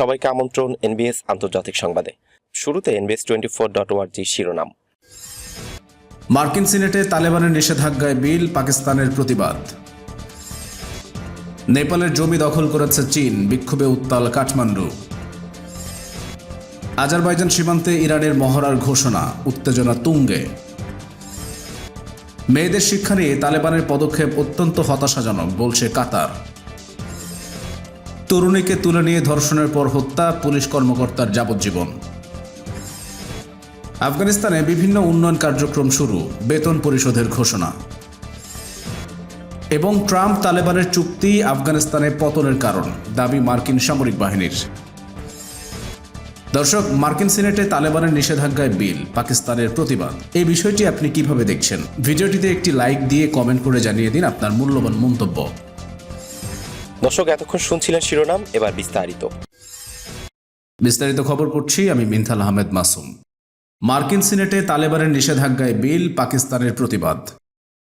সবাইকে আমন্ত্রণ এনবিএস আন্তর্জাতিক সংবাদে। শুরুতে এনবিএস টোয়েন্টি ফোর ডট ওয়ার্জি শিরোনাম। মার্কিন সিনেটে তালেবানের নিষেধাজ্ঞায় বিল, পাকিস্তানের প্রতিবাদ। নেপালের জমি দখল করেছে চীন, বিক্ষোভে উত্তাল কাঠমান্ডু। আজারবাইজান সীমান্তে ইরানের মহড়ার ঘোষণা, উত্তেজনা তুঙ্গে। মেয়েদের শিক্ষা নিয়ে তালেবানের পদক্ষেপ অত্যন্ত হতাশাজনক, বলছে কাতার। তরুণীকে তুলে নিয়ে ধর্ষণের পর হত্যা, পুলিশ কর্মকর্তার যাবজ্জীবন। আফগানিস্তানে বিভিন্ন উন্নয়ন কার্যক্রম শুরু, বেতন পরিশোধের ঘোষণা। এবং ট্রাম্প তালেবানের চুক্তি আফগানিস্তানে পতনের কারণ, দাবি মার্কিন সামরিক বাহিনীর। দর্শক, মার্কিন সিনেটে তালেবানের নিষেধাজ্ঞায় বিল, পাকিস্তানের প্রতিবাদ। এই বিষয়টি আপনি কীভাবে দেখছেন? ভিডিওটিতে একটি লাইক দিয়ে কমেন্ট করে জানিয়ে দিন আপনার মূল্যবান মন্তব্য। দর্শক, এতক্ষণ শুনছিলেন শিরোনাম, এবার বিস্তারিত। বিস্তারিত খবর পড়ছি আমি মিনথাল আহমেদ মাসুম। মার্কিন সিনেটে তালেবানের নিষেধাজ্ঞায় বিল, পাকিস্তানের প্রতিবাদ।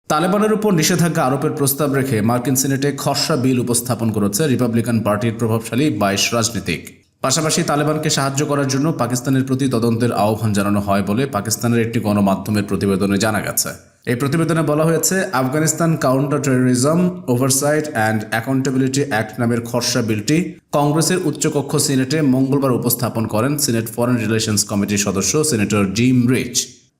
তালেবানের উপর নিষেধাজ্ঞা আরোপের প্রস্তাব রেখে মার্কিন সিনেটে খসড়া বিল উপস্থাপন করেছে রিপাবলিকান পার্টির প্রভাবশালী বাইশ রাজনীতিক। পাশাপাশি তালেবানকে সাহায্য করার জন্য পাকিস্তানের প্রতি তদন্তের আহ্বান জানানো হয় বলে পাকিস্তানের একটি গণমাধ্যমের প্রতিবেদনে জানা গেছে। এই প্রতিবেদনে বলা হয়েছে, Afghanistan counter terrorism oversight and accountability act নামের খসড়া বিলটি কংগ্রেসের উচ্চকক্ষ সিনেটে মঙ্গলবার উপস্থাপন করেন সিনেট ফরেন রিলেশনস কমিটির সদস্য সিনেটর জিম রিচ।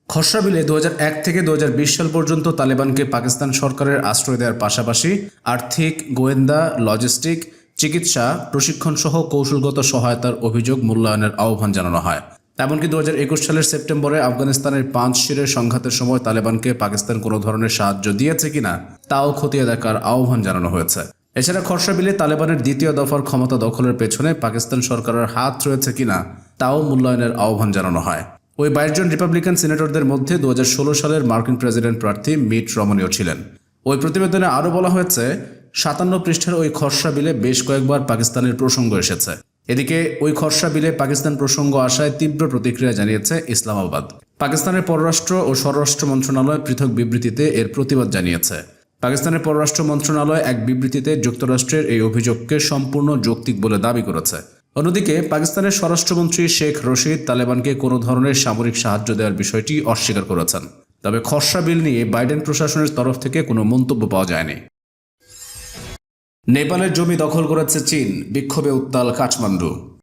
খসড়া বিলে দু হাজার এক থেকে দুহাজার বিশ সাল পর্যন্ত তালেবানকে পাকিস্তান সরকারের আশ্রয় দেওয়ার পাশাপাশি আর্থিক, গোয়েন্দা লজিস্টিক চিকিৎসা প্রশিক্ষণ সহ কৌশলগত সহায়তার অভিযোগ মূল্যায়নের আহ্বান জানানো হয়। এমনকি দু হাজার একুশ সালের সেপ্টেম্বরে আফগানিস্তানের পাঁচ শিরের সংঘাতের সময় তালেবানকে পাকিস্তান কোনো ধরনের সাহায্য দিয়েছে কিনা, তাও খতিয়ে দেখার আহ্বান জানানো হয়েছে। এছাড়া খসড়া বিলে তালেবানের দ্বিতীয় দফার ক্ষমতা দখলের পেছনে পাকিস্তান সরকারের হাত রয়েছে কিনা, তাও মূল্যায়নের আহ্বান জানানো হয়। ওই বাইশ জন রিপাবলিকান সিনেটরদের মধ্যে দু হাজার ষোলো সালের মার্কিন প্রেসিডেন্ট প্রার্থী মিট রমনীয় ছিলেন। ওই প্রতিবেদনে আরও বলা হয়েছে, সাতান্ন পৃষ্ঠার ওই খসড়া বিলে বেশ কয়েকবার পাকিস্তানের প্রসঙ্গ এসেছে। এদিকে ওই খসড়া বিলে পাকিস্তান প্রসঙ্গ আসায় তীব্র প্রতিক্রিয়া জানিয়েছে ইসলামাবাদ। পাকিস্তানের পররাষ্ট্র ও স্বরাষ্ট্র মন্ত্রণালয় পৃথক বিবৃতিতে এর প্রতিবাদ জানিয়েছে। পাকিস্তানের পররাষ্ট্র মন্ত্রণালয় এক বিবৃতিতে যুক্তরাষ্ট্রের এই অভিযোগকে সম্পূর্ণ যৌক্তিক বলে দাবি করেছে। অন্যদিকে, পাকিস্তানের স্বরাষ্ট্রমন্ত্রী শেখ রশিদ তালেবানকে কোনো ধরনের সামরিক সাহায্য দেওয়ার বিষয়টি অস্বীকার করেছেন। তবে খসড়া বিল নিয়ে বাইডেন প্রশাসনের তরফ থেকে কোনো মন্তব্য পাওয়া যায়নি। নেপালের জমি দখল করেছে চীন, বিক্ষোভে উত্তাল কাঠমান্ডু।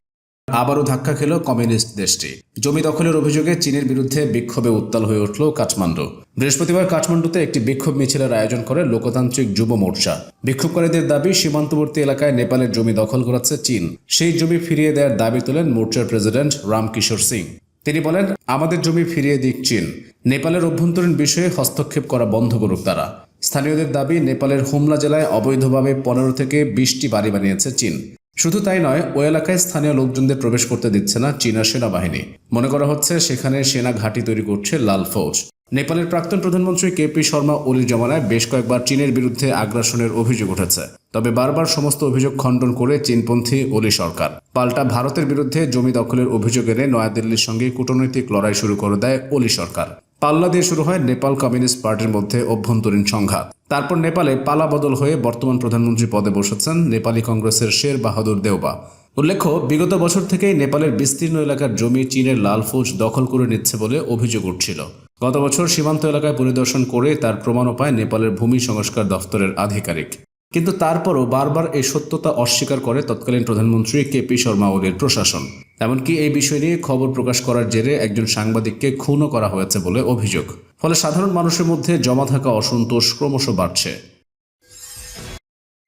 আবারও ধাক্কা খেল কমিউনিস্ট দেশটি। জমি দখলের অভিযোগে চীনের বিরুদ্ধে বিক্ষোভে উত্তাল হয়ে উঠল কাঠমান্ডু। বৃহস্পতিবার কাঠমান্ডুতে একটি বিক্ষোভ মিছিলের আয়োজন করে লোকতান্ত্রিক যুব মোর্চা। বিক্ষোভকারীদের দাবি, সীমান্তবর্তী এলাকায় নেপালের জমি দখল করাচ্ছে চীন। সেই জমি ফিরিয়ে দেওয়ার দাবি তোলেন মোর্চার প্রেসিডেন্ট রামকিশোর সিং। তিনি বলেন, আমাদের জমি ফিরিয়ে দিক চীন। নেপালের অভ্যন্তরীণ বিষয়ে হস্তক্ষেপ করা বন্ধ করুক তারা। স্থানীয়দের দাবি, নেপালের হুমলা জেলায় অবৈধভাবে পনেরো থেকে বিশটি বাড়ি বানিয়েছে চীন। শুধু তাই নয় ওই এলাকায় স্থানীয় লোকজনদের প্রবেশ করতে দিচ্ছে না চীনা সেনাবাহিনী। মনে করা হচ্ছে সেখানে সেনা ঘাঁটি তৈরি করছে লাল ফৌজ। নেপালের প্রাক্তন প্রধানমন্ত্রী কেপি শর্মা ওলির জমানায় বেশ কয়েকবার চীনের বিরুদ্ধে আগ্রাসনের অভিযোগ উঠেছে। তবে বারবার সমস্ত অভিযোগ খণ্ডন করে চীনপন্থী ওলি সরকার। পাল্টা ভারতের বিরুদ্ধে জমি দখলের অভিযোগ এনে নয়াদিল্লির সঙ্গে কূটনৈতিক লড়াই শুরু করে দেয় ওলি সরকার। পাল্লা দিয়ে শুরু হয় নেপাল কমিউনিস্ট পার্টির মধ্যে অভ্যন্তরীণ সংঘাত। তারপর নেপালে পালা বদল হয়ে বর্তমান প্রধানমন্ত্রী পদে বসেছেন নেপালি কংগ্রেসের শের বাহাদুর দেওবা। উল্লেখ্য, বিগত বছর থেকেই নেপালের বিস্তীর্ণ এলাকার জমি চীনের লাল ফৌজ দখল করে নিচ্ছে বলে অভিযোগ উঠছিল। গত বছর সীমান্ত এলাকায় পরিদর্শন করে তার প্রমাণও পায় নেপালের ভূমি সংস্কার দফতরের আধিকারিক। কিন্তু তারপরও বারবার এই সত্যতা অস্বীকার করে তৎকালীন প্রধানমন্ত্রী কে পি শর্মা ওলির প্রশাসন। এমনকি এই বিষয় নিয়ে খবর প্রকাশ করার জেরে একজন সাংবাদিককে খুনও করা হয়েছে বলে অভিযোগ। ফলে সাধারণ মানুষের মধ্যে জমা থাকা অসন্তোষ ক্রমশ বাড়ছে।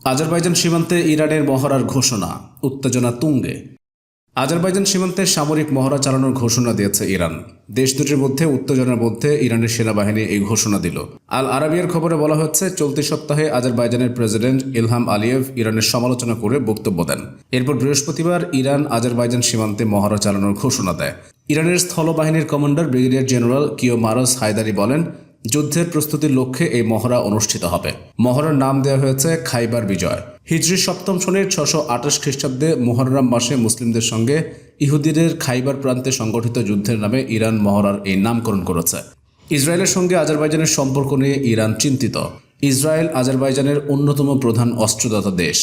আজারবাইজান সীমান্তে ইরানের মহড়ার ঘোষণা, উত্তেজনা তুঙ্গে। আজারবাইজান সীমান্তে সামরিক মহড়া চালানোর ঘোষণা দিয়েছে ইরান। দেশ দুটির মধ্যে উত্তেজনার মধ্যে ইরানের সেনাবাহিনী এই ঘোষণা দিল। আল আরাবিয়ার খবরে বলা হচ্ছে, চলতি সপ্তাহে আজারবাইজানের প্রেসিডেন্ট ইলহাম আলিয়েভ ইরানের সমালোচনা করে বক্তব্য দেন। এরপর বৃহস্পতিবার ইরান আজারবাইজান সীমান্তে মহড়া চালানোর ঘোষণা দেয়। ইরানের স্থলবাহিনীর কমান্ডার ব্রিগেডিয়ার জেনারেল কিও মারস হায়দারি বলেন, যুদ্ধের প্রস্তুতির লক্ষ্যে এই মহড়া অনুষ্ঠিত হবে। মহড়ার নাম দেওয়া হয়েছে খাইবার বিজয়। হিজরি সপ্তম সনের ছশো আঠাশ খ্রিস্টাব্দে মোহররাম মাসে মুসলিমদের সঙ্গে ইহুদিদের খাইবার প্রান্তে সংগঠিত যুদ্ধের নামে ইরান মহড়ার এই নামকরণ করেছে। ইসরায়েলের সঙ্গে আজারবাইজানের সম্পর্ক নিয়ে ইরান চিন্তিত। ইসরায়েল আজারবাইজানের অন্যতম প্রধান অস্ত্রদাতা দেশ।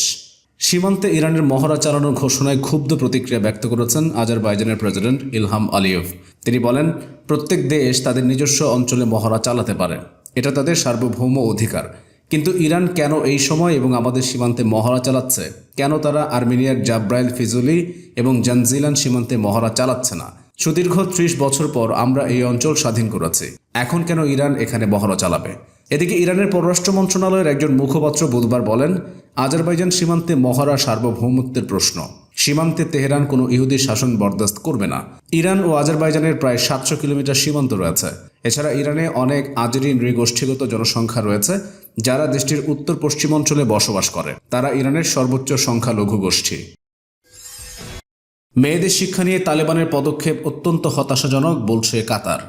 সীমান্তে ইরানের মহড়া চালানোর ঘোষণায় ক্ষুব্ধ প্রতিক্রিয়া ব্যক্ত করেছেন আজারবাইজানের প্রেসিডেন্ট ইলহাম আলিয়েভ। তিনি বলেন, প্রত্যেক দেশ তাদের নিজস্ব অঞ্চলে মহড়া চালাতে পারে। এটা তাদের সার্বভৌম অধিকার। কিন্তু ইরান কেন এই সময় এবং আমাদের সীমান্তে মহড়া চালাচ্ছে? কেন তারা আর্মেনিয়ার জাব্রাইল ফিজুলি এবং জানজিলান সীমান্তে মহড়া চালাচ্ছে না? সুদীর্ঘ ত্রিশ বছর পর আমরা এই অঞ্চল স্বাধীন করেছি। এখন কেন ইরান এখানে মহড়া চালাবে? এদিকে ইরানের পররাষ্ট্র মন্ত্রণালয়ের একজন মুখপাত্র বুধবার বলেন, আজারবাইজান সীমান্তে মহড়া সার্বভৌমত্বের প্রশ্ন। সীমান্তে তেহরান কোনো ইহুদি শাসন বরদাস্ত করবে না। ইরান ও আজারবাইজানের প্রায় সাতশো কিলোমিটার সীমান্ত রয়েছে। এছাড়া ইরানে অনেক আজেরি নৃগোষ্ঠীগত জনসংখ্যা রয়েছে যারা দেশটির উত্তর পশ্চিমাঞ্চলে বসবাস করে, তারা ইরানের সর্বোচ্চ সংখ্যালঘু গোষ্ঠী। মেয়েদের শিক্ষা নিয়ে তালেবানের পদক্ষেপ অত্যন্ত হতাশাজনক, বলছে কাতার।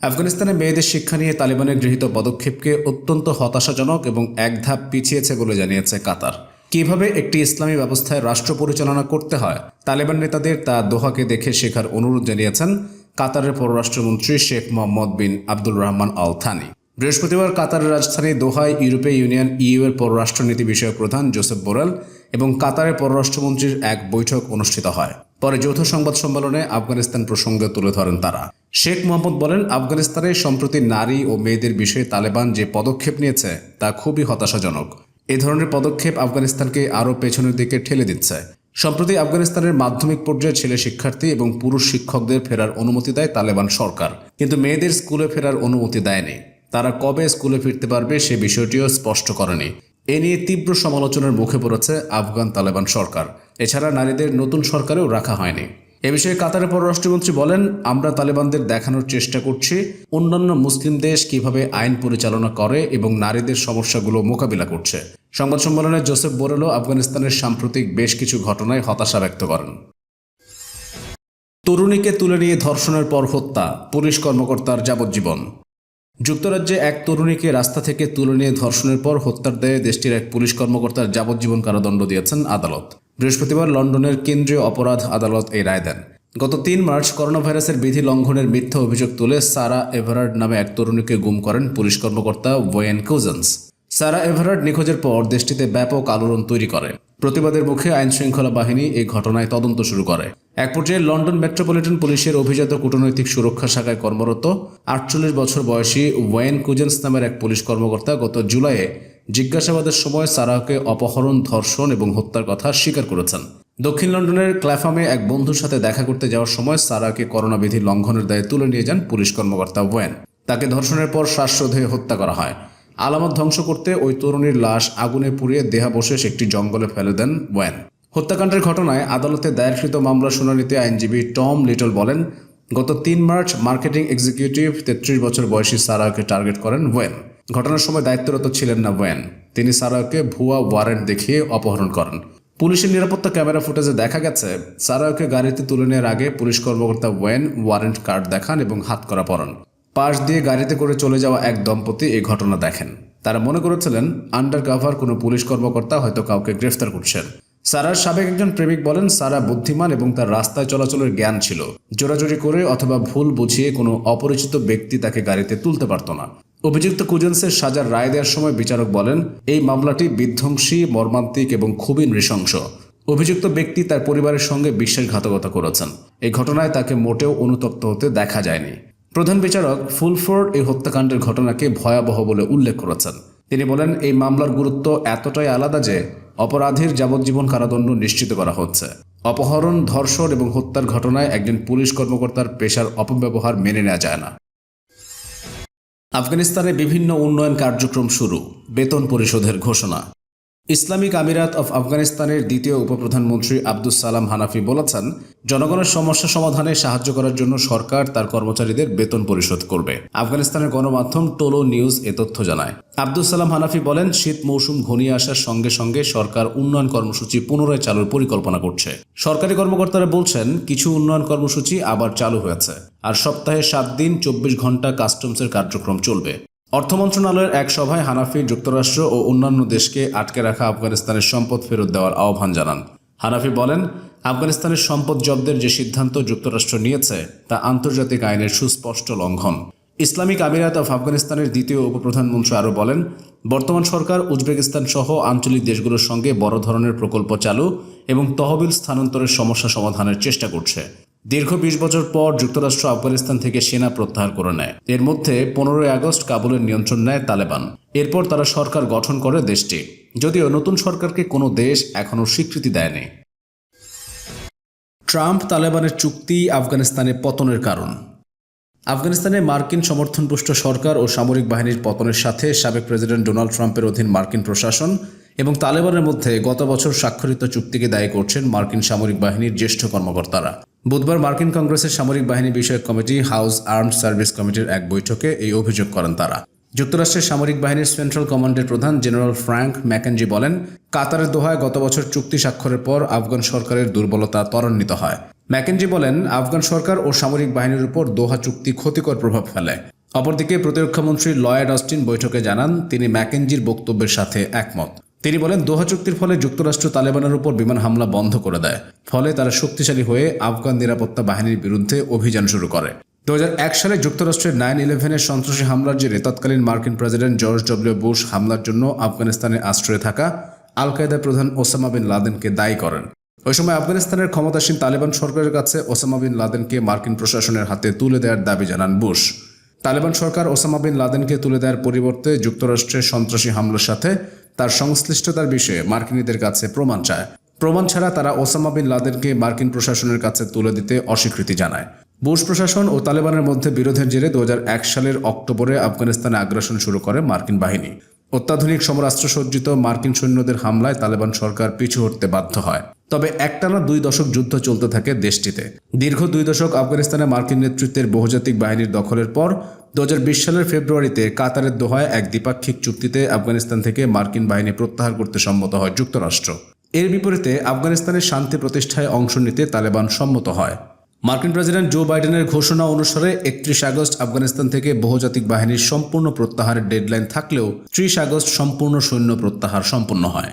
আফগানিস্তানে মেয়েদের শিক্ষা নিয়ে তালেবানের গৃহীত পদক্ষেপকে অত্যন্ত হতাশাজনক এবং এক ধাপ পিছিয়েছে বলে জানিয়েছে কাতার। কীভাবে একটি ইসলামী ব্যবস্থায় রাষ্ট্র পরিচালনা করতে হয়, তালেবান নেতাদের তা দোহাকে দেখে শেখার অনুরোধ জানিয়েছেন কাতারের পররাষ্ট্রমন্ত্রী Sheikh Mohammed bin Abdul Rahman Al Thani বৃহস্পতিবার কাতারের রাজধানী দোহায় ইউরোপীয় ইউনিয়ন ইইউ এর পররাষ্ট্রনীতি বিষয়ক প্রধান জোসেফ বোরেল এবং কাতারের পররাষ্ট্রমন্ত্রীর এক বৈঠক অনুষ্ঠিত হয়। পরে যৌথ সংবাদ সম্মেলনে আফগানিস্তান প্রসঙ্গে তুলে ধরেন তারা। শেখ মোহাম্মদ বলেন, আফগানিস্তানে সম্প্রতি নারী ও মেয়েদের বিষয়ে তালেবান যে পদক্ষেপ নিয়েছে, তা খুবই হতাশাজনক। এ ধরনের পদক্ষেপ আফগানিস্তানকে আরও পেছনের দিকে ঠেলে দিচ্ছে। সম্প্রতি আফগানিস্তানের মাধ্যমিক পর্যায়ে ছেলে শিক্ষার্থী এবং পুরুষ শিক্ষকদের ফেরার অনুমতি দেয় তালেবান সরকার। কিন্তু মেয়েদের স্কুলে ফেরার অনুমতি দেয়নি। তারা কবে স্কুলে ফিরতে পারবে সে বিষয়টিও স্পষ্ট করেনি। এ নিয়ে তীব্র সমালোচনার মুখে পড়েছে আফগান তালেবান সরকার। এছাড়া নারীদের নতুন সরকারেও রাখা হয়নি। এ বিষয়ে কাতারের পররাষ্ট্রমন্ত্রী বলেন, আমরা তালেবানদের দেখানোর চেষ্টা করছি, অন্যান্য মুসলিম দেশ কীভাবে আইন পরিচালনা করে এবং নারীদের সমস্যাগুলো মোকাবিলা করছে। সংবাদ সম্মেলনে জোসেফ বোরেলও আফগানিস্তানের সাম্প্রতিক বেশ কিছু ঘটনায় হতাশা ব্যক্ত করেন। তরুণীকে তুলে নিয়ে ধর্ষণের পর হত্যা, পুলিশ কর্মকর্তার যাবজ্জীবন। যুক্তরাজ্যে এক তরুণীকে রাস্তা থেকে তুলে নিয়ে ধর্ষণের পর হত্যার দায়ে দেশটির এক পুলিশ কর্মকর্তার যাবজ্জীবন কারাদণ্ড দিয়েছেন আদালত। বৃহস্পতিবার লন্ডনের কেন্দ্রীয় অপরাধ আদালত এই রায় দেন। গত তিন মার্চ করোনা ভাইরাসের বিধি লঙ্ঘনের মিথ্যা অভিযোগ তুলে সারা এভারার্ড নামে এক তরুণীকে গুম করেন পুলিশ কর্মকর্তা ওয়েন কুজন্স। সারা এভারার্ড নিখোঁজের পর দেশটিতে ব্যাপক আলোড়ন তৈরি করে। প্রতিবাদের মুখে আইন শৃঙ্খলা বাহিনী এই ঘটনায় তদন্ত শুরু করে। এক পর্যায়ে লন্ডন মেট্রোপলিটন পুলিশের অভিজাত কূটনৈতিক সুরক্ষা শাখায় কর্মরত আটচল্লিশ বছর বয়সী ওয়েন কুজেন্স নামের এক পুলিশ কর্মকর্তা গত জুলাইয়ে জিজ্ঞাসাবাদের সময় সারাহকে অপহরণ, ধর্ষণ এবং হত্যার কথা স্বীকার করেছেন। দক্ষিণ লন্ডনের ক্ল্যাফামে এক বন্ধুর সাথে দেখা করতে যাওয়ার সময় সারাকে করোনা বিধি লঙ্ঘনের দায়ে তুলে নিয়ে যান পুলিশ কর্মকর্তা ওয়েন। তাকে ধর্ষণের পর শ্বাসরোধে হত্যা করা হয়। আলামত ধ্বংস করতে ওই তরুণীর লাশ আগুনে পুড়িয়ে দেহাবশেষ একটি জঙ্গলে ফেলে দেন ওয়েন হত্যাকাণ্ডের ঘটনায় আদালতে দায়েরকৃত মামলা শুনানিতে আইনজীবী টম লিটল বলেন, গত তিন মার্চ মার্কেটিং এক্সিকিউটিভ তেত্রিশ বছর বয়সী সারাকে টার্গেট করেন ওয়েন ঘটনার সময় দায়িত্বরত ছিলেন না ওয়েন তিনি সারাকে ভুয়া ওয়ারেন্ট দেখিয়ে অপহরণ করেন। পুলিশের নিরাপত্তা ক্যামেরা ফুটেজে দেখা গেছে সারাকে গাড়িতে তুলে নেওয়ার আগে পুলিশ কর্মকর্তা ওয়েন ওয়ারেন্ট কার্ড দেখান এবং হাত করা পরান। পাশ দিয়ে গাড়িতে করে চলে যাওয়া এক দম্পতি এই ঘটনা দেখেন। তারা মনে করেছিলেন আন্ডার কাভার কোনো পুলিশ কর্মকর্তা হয়তো কাউকে গ্রেফতার করছেন সারার সাবেক একজন প্রেমিক বলেন, সারা বুদ্ধিমান এবং তার রাস্তায় চলাচলের জ্ঞান ছিল। জোরাজোরি করে অথবা ভুল বুঝিয়ে কোনো অপরিচিত ব্যক্তি তাকে গাড়িতে তুলতে পারত না। অভিযুক্ত কুজেন্সের সাজার রায় দেওয়ার সময় বিচারক বলেন, এই মামলাটি বিধ্বংসী, মর্মান্তিক এবং খুবই নৃশংস। অভিযুক্ত ব্যক্তি তার পরিবারের সঙ্গে বিশ্বাসঘাতকতা করেছেন। এই ঘটনায় তাকে মোটেও অনুতপ্ত হতে দেখা যায়নি। প্রধান বিচারক ফুলফোর্ড এই হত্যাকাণ্ডের ঘটনাকে ভয়াবহ বলে উল্লেখ করেছেন। তিনি বলেন, এই মামলার গুরুত্ব এতটাই আলাদা যে অপরাধীর যাবজ্জীবন কারাদণ্ড নিশ্চিত করা হচ্ছে। অপহরণ, ধর্ষণ এবং হত্যার ঘটনায় একজন পুলিশ কর্মকর্তার পেশার অপব্যবহার মেনে নেওয়া যায় না। আফগানিস্তানে বিভিন্ন উন্নয়ন কার্যক্রম শুরু, বেতন পরিশোধের ঘোষণা। ইসলামিক আমিরাত অফ আফগানিস্তানের দ্বিতীয় উপপ্রধানমন্ত্রী আব্দুস সালাম হানাফি বলেছেন, জনগণের সমস্যা সমাধানে সাহায্য করার জন্য সরকার তার কর্মচারীদের বেতন পরিশোধ করবে। আফগানিস্তানের গণমাধ্যম টোলো নিউজ এ তথ্য জানায়। আব্দুস সালাম হানাফি বলেন, শীত মৌসুম ঘনিয়ে আসার সঙ্গে সঙ্গে সরকার উন্নয়ন কর্মসূচি পুনরায় চালুর পরিকল্পনা করছে। সরকারি কর্মকর্তারা বলছেন, কিছু উন্নয়ন কর্মসূচি আবার চালু হয়েছে। আর সপ্তাহে সাত দিন, চব্বিশ ঘণ্টা কাস্টমসের কার্যক্রম চলবে। অর্থ মন্ত্রণালয়ের এক সভায় হানাফি, যুক্তরাষ্ট্র ও অন্যান্য দেশকে আটকে রাখা আফগানিস্তানের সম্পদ ফেরত দেওয়ার আহ্বান জানান। হানাফি বলেন, আফগানিস্তানের সম্পদ জব্দের যে সিদ্ধান্ত যুক্তরাষ্ট্র নিয়েছে, তা আন্তর্জাতিক আইনের সুস্পষ্ট লঙ্ঘন। ইসলামিক আমিরাত অফ আফগানিস্তানের দ্বিতীয় উপপ্রধানমন্ত্রী আরও বলেন, বর্তমান সরকার উজবেকিস্তান সহ আঞ্চলিক দেশগুলোর সঙ্গে বড় ধরনের প্রকল্প চালু এবং তহবিল স্থানান্তরের সমস্যা সমাধানের চেষ্টা করছে। দীর্ঘ বিশ বছর পর যুক্তরাষ্ট্র আফগানিস্তান থেকে সেনা প্রত্যাহার করে নেয়। এর মধ্যে পনেরোই আগস্ট কাবুলের নিয়ন্ত্রণ নেয় তালেবান। এরপর তারা সরকার গঠন করে দেশটি। যদিও নতুন সরকারকে কোনো দেশ এখনও স্বীকৃতি দেয়নি। ট্রাম্প তালেবানের চুক্তি আফগানিস্তানে পতনের কারণ। আফগানিস্তানে মার্কিন সমর্থনপুষ্ট সরকার ও সামরিক বাহিনীর পতনের সাথে সাবেক প্রেসিডেন্ট ডোনাল্ড ট্রাম্পের অধীন মার্কিন প্রশাসন এবং তালেবানের মধ্যে গত বছর স্বাক্ষরিত চুক্তিকে দায়ী করছেন মার্কিন সামরিক বাহিনীর জ্যেষ্ঠ কর্মকর্তারা। বুধবার মার্কিন কংগ্রেসের সামরিক বাহিনী বিষয়ক কমিটি হাউস আর্মড সার্ভিস কমিটির এক বৈঠকে এই অভিযোগ করেন তারা। যুক্তরাষ্ট্রের সামরিক বাহিনীর সেন্ট্রাল কমান্ডের প্রধান জেনারেল ফ্র্যাঙ্ক ম্যাকেনজি বলেন, কাতারের দোহায় গত বছর চুক্তি স্বাক্ষরের পর আফগান সরকারের দুর্বলতা ত্বরান্বিত হয়। ম্যাকেনজি বলেন, আফগান সরকার ও সামরিক বাহিনীর উপর দোহা চুক্তি ক্ষতিকর প্রভাব ফেলে। অপরদিকে প্রতিরক্ষামন্ত্রী লয়েড অস্টিন বৈঠকে জানান, তিনি ম্যাকেনজির বক্তব্যের সাথে একমত। তিনি বলেন, দোহা চুক্তির ফলে যুক্তরাষ্ট্র তালেবানের উপর বিমান হামলা বন্ধ করে দেয়। ফলে তারা শক্তিশালী হয়ে আফগান নিরাপত্তা বাহিনীর বিরুদ্ধে অভিযান শুরু করে। দুই হাজার এক সালে যুক্তরাষ্ট্রের নাইন ইলেভেনের সন্ত্রাসী হামলার জেরে তৎকালীন মার্কিন প্রেসিডেন্ট জর্জ ডব্লিউ বুশ হামলার জন্য আফগানিস্তানে আশ্রয়ে থাকা আল কায়দা প্রধান ওসামা বিন লাদেনকে দায়ী করেন। ওই সময় আফগানিস্তানের ক্ষমতাসীন তালেবান সরকারের কাছে ওসামা বিন লাদেনকে মার্কিন প্রশাসনের হাতে তুলে দেওয়ার দাবি জানান বুশ। তালেবান সরকার ওসামা বিন লাদেনকে তুলে দেওয়ার পরিবর্তে যুক্তরাষ্ট্রের সন্ত্রাসী হামলার সাথে তার সংশ্লিষ্টতার বিষয়ে মার্কিনীদের কাছে প্রমাণ চায়। প্রমাণ ছাড়া তারা ওসামা বিন লাদেনকে মার্কিন প্রশাসনের কাছে তুলে দিতে অস্বীকৃতি জানায়। বুশ প্রশাসন ও তালেবানের মধ্যে বিরোধের জেরে দু হাজার এক সালের অক্টোবরে আফগানিস্তানে আগ্রাসন শুরু করে মার্কিন বাহিনী। অত্যাধুনিক সমরাস্ত্র সজ্জিত মার্কিন সৈন্যদের হামলায় তালেবান সরকার পিছু হটতে বাধ্য হয়। তবে একটানা দুই দশক যুদ্ধ চলতে থাকে দেশটিতে। দীর্ঘ দুই দশক আফগানিস্তানে মার্কিন নেতৃত্বের বহুজাতিক বাহিনীর দখলের পর দু হাজার বিশ সালের ফেব্রুয়ারিতে কাতারের দোহায় এক দ্বিপাক্ষিক চুক্তিতে আফগানিস্তান থেকে মার্কিন বাহিনী প্রত্যাহার করতে সম্মত হয় যুক্তরাষ্ট্র। এর বিপরীতে আফগানিস্তানের শান্তি প্রতিষ্ঠায় অংশ নিতে তালেবান সম্মত হয়। মার্কিন প্রেসিডেন্ট জো বাইডেনের ঘোষণা অনুসারে, একত্রিশ আগস্ট আফগানিস্তান থেকে বহুজাতিক বাহিনীর সম্পূর্ণ প্রত্যাহারের ডেডলাইন থাকলেও ত্রিশ আগস্ট সম্পূর্ণ সৈন্য প্রত্যাহার সম্পন্ন হয়।